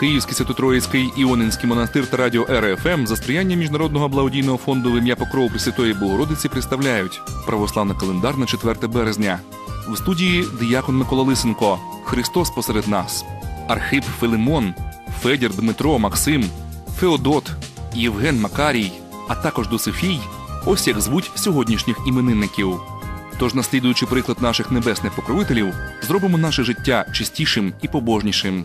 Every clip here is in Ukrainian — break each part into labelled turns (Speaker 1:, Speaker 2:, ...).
Speaker 1: Київський Святотроїцький Іонинський монастир та радіо РФМ за сприяння Міжнародного благодійного фонду в ім'я Покрову Пресвятої Богородиці представляють православний календар на 4 березня. В студії Діякон Микола Лисенко, Христос посеред нас, Архип Филимон, Федір Дмитро Максим, Феодот, Євген Макарій, а також Досифій. Ось як звуть сьогоднішніх іменинників. Тож, наслідуючи приклад наших небесних покровителів, зробимо наше життя чистішим і побожнішим.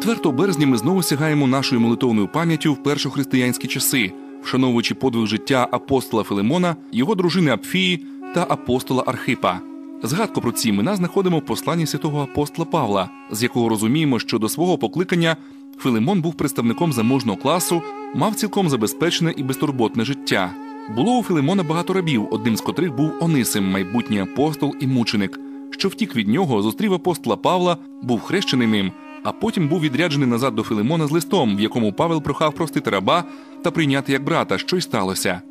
Speaker 1: 4 березня ми знову сягаємо нашою молитовною пам'яттю в першохристиянські часи, вшановуючи подвиг життя апостола Филимона, його дружини Апфії та апостола Архипа. Згадку про ці імена знаходимо в посланні святого апостола Павла, з якого розуміємо, що до свого покликання Филимон був представником заможного класу, мав цілком забезпечене і безтурботне життя. Було у Филимона багато рабів, одним з котрих був Онисим, майбутній апостол і мученик, що втік від нього, зустрів апостола Павла, був хрещений ним, а потім був відряджений назад до Филимона з листом, в якому Павел прохав простити раба та прийняти як брата, що й сталося.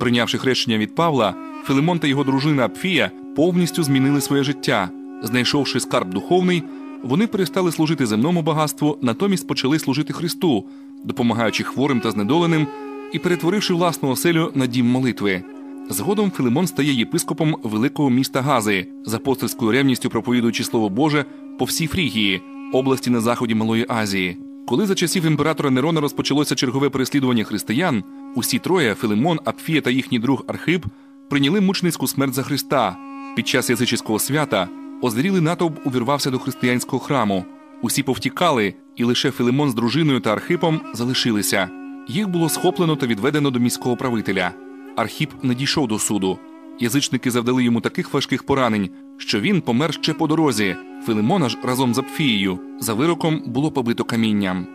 Speaker 1: Прийнявши хрещення від Павла, Филимон та його дружина Апфія повністю змінили своє життя. Знайшовши скарб духовний, вони перестали служити земному багатству, натомість почали служити Христу, допомагаючи хворим та знедоленим і перетворивши власну оселю на дім молитви. Згодом Филимон стає єпископом великого міста Гази, з апостольською ревністю проповідуючи слово Боже по всій Фрігії, області на заході Малої Азії. Коли за часів імператора Нерона розпочалося чергове переслідування християн, усі троє Филимон, Апфія та їхній друг Архип прийняли мученицьку смерть за Христа. Під час язичського свята озрілий натовп увірвався до християнського храму. Усі повтікали, і лише Филимон з дружиною та Архипом залишилися. Їх було схоплено та відведено до міського правителя. Архіп не дійшов до суду. Язичники завдали йому таких важких поранень, що він помер ще по дорозі. Филимона ж разом з Апфією за вироком було побито камінням.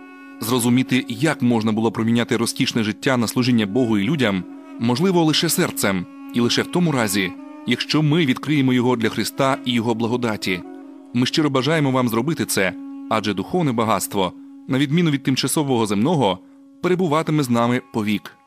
Speaker 1: Зрозуміти, як можна було проміняти розкішне життя на служіння Богу і людям, можливо лише серцем, і лише в тому разі, якщо ми відкриємо його для Христа і Його благодаті. Ми щиро бажаємо вам зробити це, адже духовне багатство, на відміну від тимчасового земного, перебуватиме з нами повік.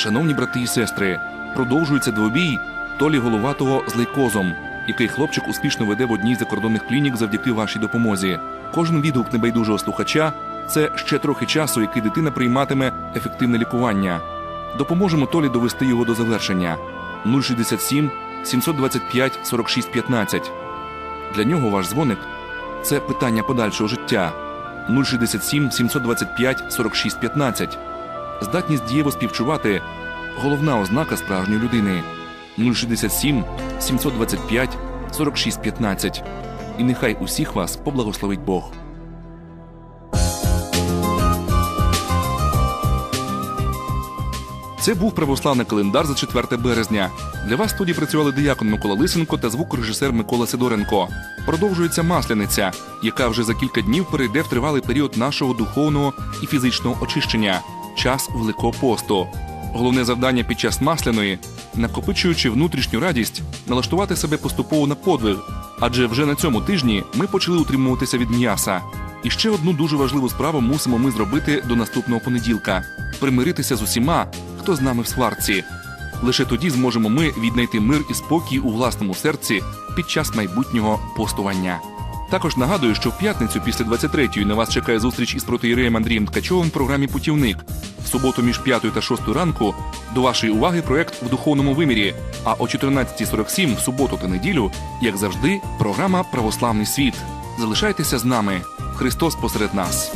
Speaker 1: Шановні брати і сестри, продовжується двобій Толі Головатого з лейкозом, який хлопчик успішно веде в одній з закордонних клінік завдяки вашій допомозі. Кожен відгук небайдужого слухача це ще трохи часу, який дитина прийматиме ефективне лікування. Допоможемо Толі довести його до завершення 067 725 46 15. Для нього ваш дзвоник це питання подальшого життя 067 725 46 15. Здатність дієво співчувати головна ознака справжньої людини 067 725 46 15. І нехай усіх вас поблагословить Бог. Це був православний календар за 4 березня. Для вас студії працювали диякон Микола Лисенко та звукорежисер Микола Сидоренко. Продовжується масляниця, яка вже за кілька днів перейде в тривалий період нашого духовного і фізичного очищення час Великого посту. Головне завдання під час масляної, накопичуючи внутрішню радість, налаштувати себе поступово на подвиг, адже вже на цьому тижні ми почали утримуватися від м'яса. І ще одну дуже важливу справу мусимо ми зробити до наступного понеділка примиритися з усіма, хто з нами в сварці. Лише тоді зможемо ми віднайти мир і спокій у власному серці під час майбутнього постування. Також нагадую, що в п'ятницю після 23-ї на вас чекає зустріч із протиєреєм Андрієм Ткачовим в програмі Путівник. В суботу між 5 та 6 ранку до вашої уваги проект в духовному вимірі. А о 14.47 в суботу та неділю, як завжди, програма Православний світ. Залишайтеся з нами. Христос посеред нас.